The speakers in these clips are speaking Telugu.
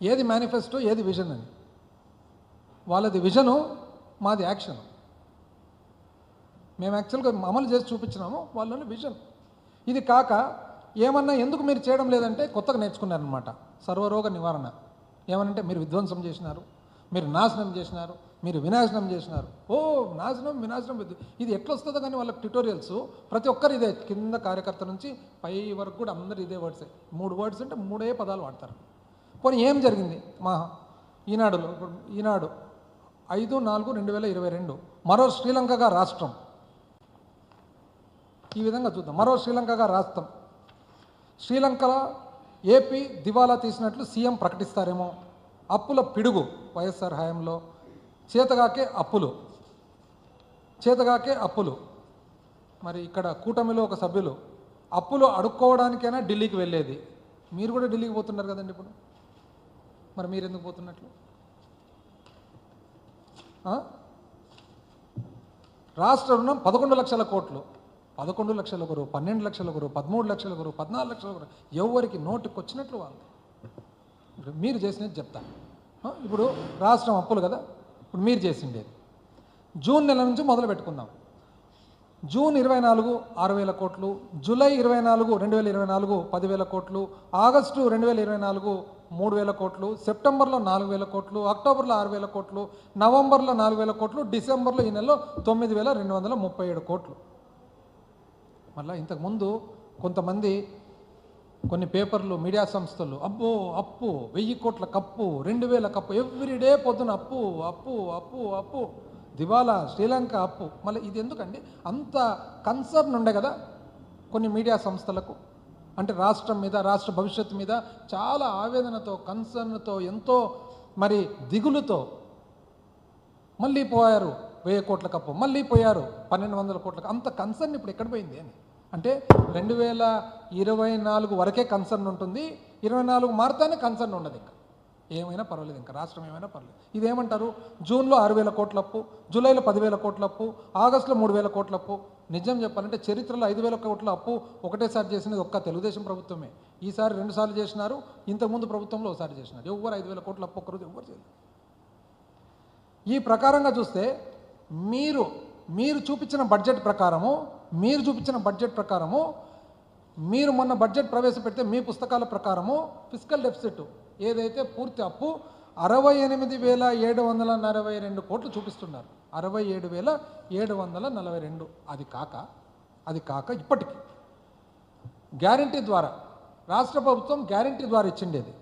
ఏది మేనిఫెస్టో ఏది విజన్ అని. వాళ్ళది విజను మాది యాక్షన్ మేము యాక్చువల్గా అమలు చేసి చూపించినాము వాళ్ళని విజన్ ఇది కాక ఏమన్నా ఎందుకు మీరు చేయడం లేదంటే కొత్తగా నేర్చుకున్నారనమాట సర్వరోగ నివారణ. ఏమనంటే మీరు విధ్వంసం చేసినారు మీరు నాశనం చేసినారు మీరు వినాశనం చేసినారు. ఓ నాశనం వినాశనం ఇది ఎట్లా వస్తుందో కానీ వాళ్ళకి ట్యూటోరియల్స్ ప్రతి ఒక్కరు ఇదే. కింద కార్యకర్త నుంచి పై వరకు కూడా అందరు ఇదే వర్డ్సే మూడు వర్డ్స్ అంటే మూడే పదాలు వాడతారు. పోనీ ఏం జరిగింది? మా ఈనాడులో ఈనాడు ఐదు నాలుగు రెండు వేల ఇరవై రెండు. మరో శ్రీలంకగా రాష్ట్రం. ఈ విధంగా చూద్దాం. మరో శ్రీలంకగా రాష్ట్రం. శ్రీలంకలో ఏపీ దివాలా తీసినట్లు సీఎం ప్రకటిస్తారేమో. అప్పుల పిడుగు వైఎస్ఆర్ హయాంలో. చేతగాకే అప్పులు. చేతగాకే అప్పులు. మరి ఇక్కడ కూటమిలో ఒక సభ్యులు అప్పులు అడుక్కోవడానికైనా ఢిల్లీకి వెళ్ళేది. మీరు కూడా ఢిల్లీకి పోతున్నారు కదండి ఇప్పుడు. మరి మీరు ఎందుకు పోతున్నట్లు రాష్ట్ర రుణం పదకొండు లక్షల కోట్లు. పదకొండు లక్షల ఒకరు పన్నెండు లక్షల ఒకరు పదమూడు లక్షల ఒకరు పద్నాలుగు లక్షల ఒకరు. ఎవరికి నోటుకు వచ్చినట్లు వాళ్ళు. ఇప్పుడు మీరు చేసినది చెప్తా. ఇప్పుడు రాష్ట్రం అప్పులు కదా? ఇప్పుడు మీరు చేసిండేది. జూన్ నెల నుంచి మొదలు పెట్టుకుందాం జూన్ ఇరవై నాలుగు ఆరు వేల కోట్లు జూలై ఇరవై నాలుగు రెండు వేల ఇరవై నాలుగు పదివేల కోట్లు ఆగస్టు రెండు వేల ఇరవై నాలుగు మూడు వేల కోట్లు సెప్టెంబర్లో నాలుగు వేల కోట్లు అక్టోబర్లో ఆరు వేల కోట్లు నవంబర్లో నాలుగు వేల కోట్లు డిసెంబర్లో ఈ నెలలో తొమ్మిది వేల రెండు వందల ముప్పై ఏడు కోట్లు. మళ్ళీ ఇంతకుముందు కొంతమంది కొన్ని పేపర్లు మీడియా సంస్థలు అబ్బో అప్పు వెయ్యి కోట్ల కప్పు రెండు వేల కప్పు ఎవ్రీడే పొద్దున అప్పు అప్పు అప్పు అప్పు. దివాలా శ్రీలంక అప్పు. మళ్ళీ ఇది ఎందుకండి అంత కన్సర్న్ ఉండే కదా కొన్ని మీడియా సంస్థలకు. అంటే రాష్ట్రం మీద రాష్ట్ర భవిష్యత్తు మీద చాలా ఆవేదనతో కన్సర్న్తో ఎంతో మరి దిగులుతో మళ్ళీ పోయారు వెయ్యి కోట్ల కప్పు మళ్ళీ పోయారు పన్నెండు వందల కోట్లకు అంత కన్సర్న్ ఇప్పుడు ఎక్కడ పోయింది అని. అంటే రెండు వేల ఇరవై నాలుగు వరకే కన్సర్న్ ఉంటుంది ఇరవై నాలుగు మారుతానే కన్సర్న్ ఉండదు ఇంకా. ఏమైనా పర్వాలేదు ఇంకా రాష్ట్రం ఏమైనా పర్లేదు ఇదేమంటారు? జూన్లో ఆరు వేల కోట్ల అప్పు జూలైలో పదివేల కోట్ల అప్పు ఆగస్టులో మూడు వేల కోట్ల అప్పు నిజం చెప్పాలంటే చరిత్రలో ఐదు వేల కోట్ల అప్పు ఒకటేసారి చేసినది ఒక్క తెలుగుదేశం ప్రభుత్వమే. ఈసారి రెండుసార్లు చేసినారు ఇంతకుముందు ప్రభుత్వంలో ఒకసారి చేసినారు. ఎవ్వరు ఐదు వేల కోట్ల అప్పు ఒక్కరోజు ఎవ్వరు చేయలేదు. ఈ ప్రకారంగా చూస్తే మీరు మీరు చూపించిన బడ్జెట్ ప్రకారము మీరు చూపించిన బడ్జెట్ ప్రకారము మీరు మొన్న బడ్జెట్ ప్రవేశపెడితే మీ పుస్తకాల ప్రకారము ఫిజికల్ డెఫిసిట్ ఏదైతే పూర్తి అప్పు అరవై ఎనిమిది వేల ఏడు వందల నలభై రెండు కోట్లు చూపిస్తున్నారు. అరవై ఏడు వేల ఏడు వందల నలభై రెండు. అది కాక అది కాక ఇప్పటికి. గ్యారంటీ ద్వారా రాష్ట్ర ప్రభుత్వం గ్యారంటీ ద్వారా ఇచ్చిండేది.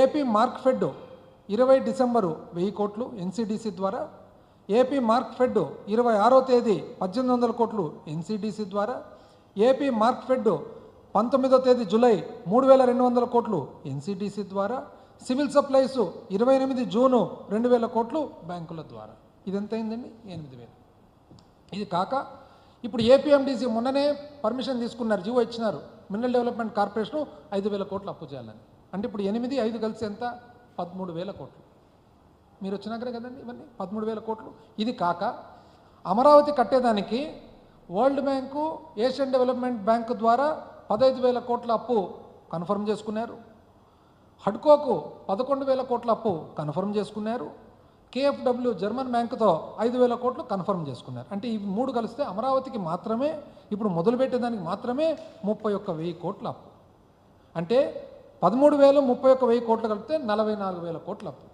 ఏపీ మార్క్ ఫెడ్ ఇరవై డిసెంబరు వెయ్యి కోట్లు ఎన్సీడీసీ ద్వారా. ఏపీ మార్క్ ఫెడ్ ఇరవై ఆరో తేదీ పద్దెనిమిది వందల కోట్లు ఎన్సీడీసీ ద్వారా. ఏపీ మార్క్ ఫెడ్ పంతొమ్మిదో తేదీ జూలై మూడు వేల రెండు వందల కోట్లు ఎన్సిడిసి ద్వారా సివిల్ సప్లైస్ ఇరవై ఎనిమిది జూను రెండు వేల కోట్లు బ్యాంకుల ద్వారా. ఇది ఎంత అయిందండి ఎనిమిది వేలు. ఇది కాక ఇప్పుడు ఏపీఎండిసి మొన్ననే పర్మిషన్ తీసుకున్నారు జీవో ఇచ్చినారు. మినరల్ డెవలప్మెంట్ కార్పొరేషన్ ఐదు వేల కోట్లు అప్పు చేయాలని. అంటే ఇప్పుడు ఎనిమిది ఐదు కలిసి ఎంత? పదమూడు వేల కోట్లు. మీరు వచ్చినాకనే కదండి ఇవన్నీ? పదమూడు వేల కోట్లు. ఇది కాక అమరావతి కట్టేదానికి world bank Asian development bank ద్వారా పదహైదు వేల కోట్ల అప్పు కన్ఫర్మ్ చేసుకున్నారు. హడ్కోకు పదకొండు వేల కోట్ల అప్పు కన్ఫర్మ్ చేసుకున్నారు. కేఎఫ్డబ్ల్యూ జర్మన్ బ్యాంకుతో ఐదు వేల కోట్లు కన్ఫర్మ్ చేసుకున్నారు. అంటే ఇవి మూడు కలిస్తే అమరావతికి మాత్రమే ఇప్పుడు మొదలుపెట్టేదానికి మాత్రమే ముప్పై ఒక్క వెయ్యి కోట్ల అప్పు. అంటే పదమూడు వేలు ముప్పై ఒక్క వెయ్యి కోట్లు కలిపితే నలభై నాలుగు వేల కోట్ల అప్పు.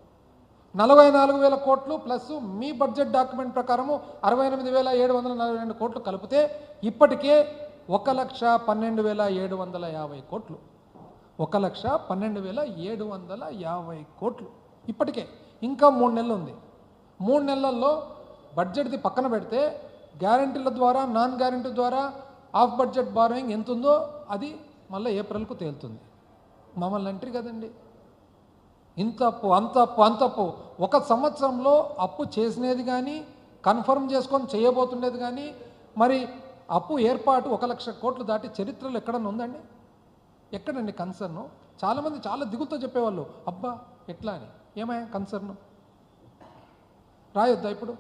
నలభై నాలుగు వేల కోట్లు ప్లస్ మీ బడ్జెట్ డాక్యుమెంట్ ప్రకారము అరవై ఎనిమిది వేల ఏడు వందల నలభై రెండు కోట్లు కలిపితే ఇప్పటికే ఒక లక్ష పన్నెండు వేల ఏడు వందల యాభై కోట్లు. ఒక లక్ష పన్నెండు వేల ఏడు వందల యాభై కోట్లు. ఇప్పటికే ఇంకా మూడు నెలలు ఉంది. మూడు నెలల్లో బడ్జెట్ది పక్కన పెడితే గ్యారంటీల ద్వారా నాన్ గ్యారంటీ ద్వారా ఆఫ్ బడ్జెట్ బారోయింగ్ ఎంత ఉందో అది మళ్ళీ ఏప్రిల్కు తేలుతుంది. మమ్మల్ని అంటారు కదండి. ఇంత అప్పు అంత అప్పు అంత అప్పు. ఒక సంవత్సరంలో అప్పు చేసినది కానీ కన్ఫర్మ్ చేసుకొని చేయబోతుండేది కానీ మరి అప్పు ఏర్పాటు ఒక లక్ష కోట్లు దాటి చరిత్రలో ఎక్కడన్నా ఉందండి? ఎక్కడండి కన్సర్ను? చాలామంది చాలా దిగులతో చెప్పేవాళ్ళు అబ్బా ఎట్లా అని? ఏమయ్యా కన్సర్ను? రాయొద్దా ఇప్పుడు?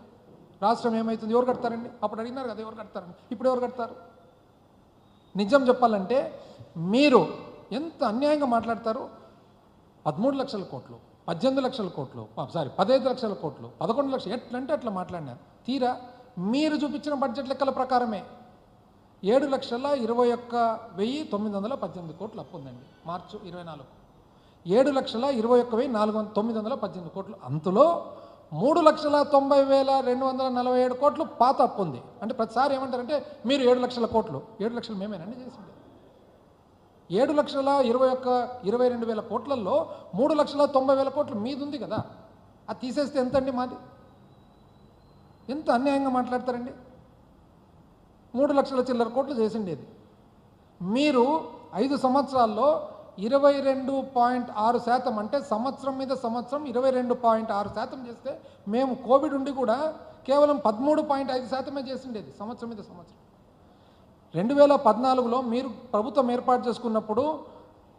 రాష్ట్రం ఏమవుతుంది ఎవరు కడతారండి? అప్పుడు అడిగినారు కదా ఎవరు కడతారండి? ఇప్పుడు ఎవరు కడతారు? నిజం చెప్పాలంటే మీరు ఎంత అన్యాయంగా మాట్లాడతారు? పదమూడు లక్షల కోట్లు పద్దెనిమిది లక్షల కోట్లు సారీ పదహైదు లక్షల కోట్లు పదకొండు లక్షలు ఎట్లంటే అట్లా మాట్లాడినారు. తీరా? మీరు చూపించిన బడ్జెట్ లెక్కల ప్రకారమే. ఏడు లక్షల ఇరవై ఒక్క వెయ్యి తొమ్మిది వందల పద్దెనిమిది కోట్లు అప్పు ఉందండి. మార్చి ఇరవై నాలుగు. ఏడు లక్షల ఇరవై ఒక్క వెయ్యి నాలుగు వంద తొమ్మిది వందల పద్దెనిమిది కోట్లు. అంతలో మూడు లక్షల తొంభై వేల రెండు వందల నలభై ఏడు కోట్లు పాత అప్పు ఉంది. అంటే ప్రతిసారి ఏమంటారంటే మీరు ఏడు లక్షల కోట్లు. ఏడు లక్షలు మేమేనండి చేసింది. ఏడు లక్షల ఇరవై ఒక్క ఇరవై రెండు వేల కోట్లలో మూడు లక్షల తొంభై వేల కోట్లు మీది ఉంది కదా. అది తీసేస్తే ఎంత అండి మాది? ఎంత అన్యాయంగా మాట్లాడతారండి? మూడు లక్షల చిల్లర కోట్లు చేసిండేది. మీరు ఐదు సంవత్సరాల్లో ఇరవై రెండు పాయింట్ ఆరు శాతం అంటే సంవత్సరం మీద సంవత్సరం ఇరవై రెండు పాయింట్ ఆరు శాతం చేస్తే మేము కోవిడ్ ఉండి కూడా కేవలం పదమూడు పాయింట్ ఐదు శాతమే చేసిండేది సంవత్సరం మీద సంవత్సరం. రెండు వేల పద్నాలుగులో మీరు ప్రభుత్వం ఏర్పాటు చేసుకున్నప్పుడు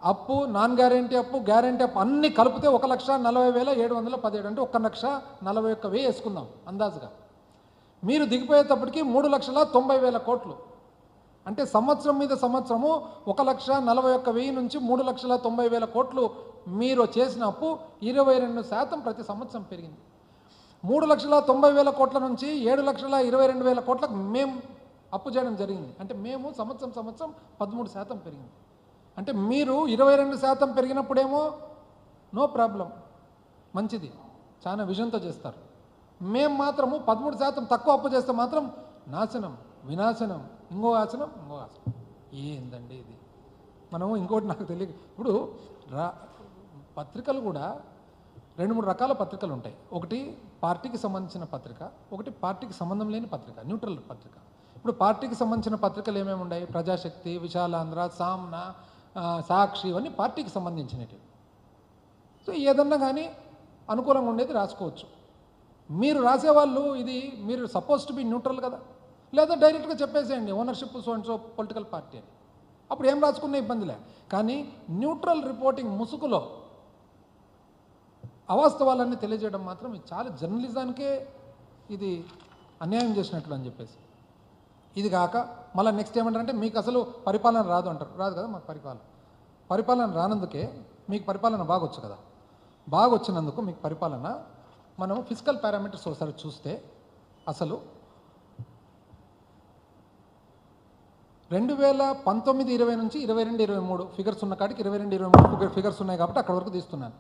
అప్పు నాన్ గ్యారెంటీ అప్పు గ్యారెంటీ అప్పు అన్నీ కలిపితే ఒక లక్ష నలభై వేల ఏడు వందల పదిహేడు అంటే ఒక లక్ష నలభై ఒక్క వేసుకుందాం అందాజుగా. మీరు దిగిపోయేటప్పటికి మూడు లక్షల తొంభై వేల కోట్లు. అంటే సంవత్సరం మీద సంవత్సరము ఒక లక్ష నలభై ఒక్క వెయ్యి నుంచి మూడు లక్షల తొంభై వేల కోట్లు మీరు చేసిన అప్పు ఇరవై రెండు శాతం ప్రతి సంవత్సరం పెరిగింది. మూడు లక్షల తొంభై వేల కోట్ల నుంచి ఏడు లక్షల ఇరవై రెండు వేల కోట్లకు మేము అప్పు చేయడం జరిగింది. అంటే మేము సంవత్సరం సంవత్సరం పదమూడు శాతం పెరిగింది. అంటే మీరు ఇరవై రెండు శాతం పెరిగినప్పుడేమో నో ప్రాబ్లం మంచిది. చాలా విజన్తో చేస్తారు. మేము మాత్రము పదమూడు శాతం తక్కువ అప్పు చేస్తే మాత్రం నాశనం వినాశనం ఇంకో ఆసనం ఇంకో ఆసనం ఏందండి ఇది? మనము ఇంకోటి నాకు తెలియదు ఇప్పుడు రా పత్రికలు కూడా రెండు మూడు రకాల పత్రికలు ఉంటాయి. ఒకటి పార్టీకి సంబంధించిన పత్రిక ఒకటి పార్టీకి సంబంధం లేని పత్రిక న్యూట్రల్ పత్రిక. ఇప్పుడు పార్టీకి సంబంధించిన పత్రికలు ఏమేమి ఉన్నాయి? ప్రజాశక్తి విశాలాంధ్ర సామ్న సాక్షి ఇవన్నీ పార్టీకి సంబంధించినవి. సో ఏదన్నా కానీ అనుకూలంగా ఉండేది రాసుకోవచ్చు. మీరు రాసేవాళ్ళు ఇది మీరు సపోజ్ టు బి న్యూట్రల్ కదా? లేదా డైరెక్ట్గా చెప్పేసేయండి ownership so and so political party అని. అప్పుడు ఏం రాసుకునే ఇబ్బందిలే కానీ న్యూట్రల్ రిపోర్టింగ్ ముసుగులో అవాస్తవాలన్నీ తెలియజేయడం మాత్రం ఇది చాలా జర్నలిజానికే ఇది అన్యాయం చేసినట్లు అని చెప్పేసి. ఇది కాక మళ్ళీ నెక్స్ట్ ఏమంటారంటే మీకు అసలు పరిపాలన రాదు అంటారు. రాదు కదా మాకు పరిపాలన. పరిపాలన రానందుకే మీకు పరిపాలన బాగొచ్చు కదా. బాగా వచ్చినందుకు మీకు పరిపాలన మనం ఫిజికల్ పారామీటర్స్ ఒకసారి చూస్తే అసలు రెండు వేల పంతొమ్మిది ఇరవై నుంచి ఇరవై రెండు ఇరవై మూడు ఫిగర్స్ ఉన్న కాడికి ఇరవై రెండు ఇరవై మూడు ఫిగర్స్ ఉన్నాయి కాబట్టి అక్కడ వరకు తీస్తున్నాను.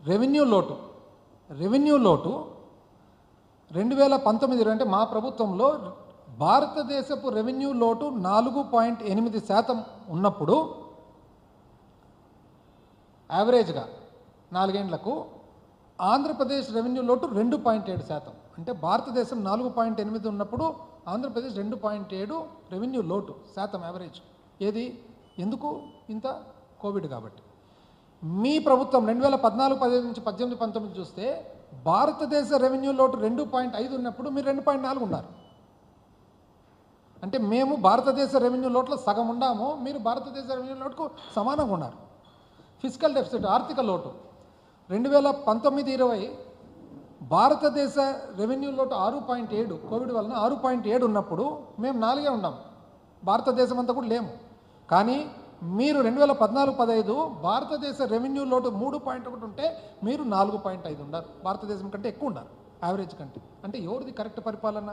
రెవెన్యూ లోటు. రెవెన్యూ లోటు రెండు వేల పంతొమ్మిది ఇరవై అంటే మా ప్రభుత్వంలో భారతదేశపు రెవెన్యూ లోటు నాలుగు పాయింట్ ఎనిమిది శాతం ఉన్నప్పుడు యావరేజ్గా నాలుగేండ్లకు ఆంధ్రప్రదేశ్ రెవెన్యూ లోటు రెండు పాయింట్ ఏడు శాతం. అంటే భారతదేశం నాలుగు పాయింట్ ఎనిమిది ఉన్నప్పుడు ఆంధ్రప్రదేశ్ రెండు పాయింట్ ఏడు రెవెన్యూ లోటు శాతం యావరేజ్ ఏది? ఎందుకు? ఇంత? కోవిడ్ కాబట్టి. మీ ప్రభుత్వం రెండు వేల పద్నాలుగు పదిహేను నుంచి పద్దెనిమిది పంతొమ్మిది చూస్తే భారతదేశ రెవెన్యూ లోటు రెండు పాయింట్ ఐదు ఉన్నప్పుడు మీరు రెండు పాయింట్ నాలుగు ఉన్నారు. అంటే మేము భారతదేశ రెవెన్యూ లోట్లో సగం ఉన్నాము మీరు భారతదేశ రెవెన్యూ లోటుకు సమానంగా ఉన్నారు. ఫిజికల్ డెఫిసిట్ ఆర్థిక లోటు. రెండు వేల పంతొమ్మిది ఇరవై భారతదేశ రెవెన్యూ లోటు ఆరు పాయింట్ ఏడు కోవిడ్ వలన ఆరు పాయింట్ ఏడు ఉన్నప్పుడు మేము నాలుగే ఉన్నాం. భారతదేశం అంతా కూడా లేము. కానీ మీరు రెండు వేల పద్నాలుగు పదహైదు భారతదేశ రెవెన్యూ లోటు మూడు పాయింట్ ఒకటి ఉంటే మీరు నాలుగు పాయింట్ ఐదు ఉన్నారు. భారతదేశం కంటే ఎక్కువ ఉన్నారు యావరేజ్ కంటే. అంటే ఎవరిది కరెక్ట్ పరిపాలన?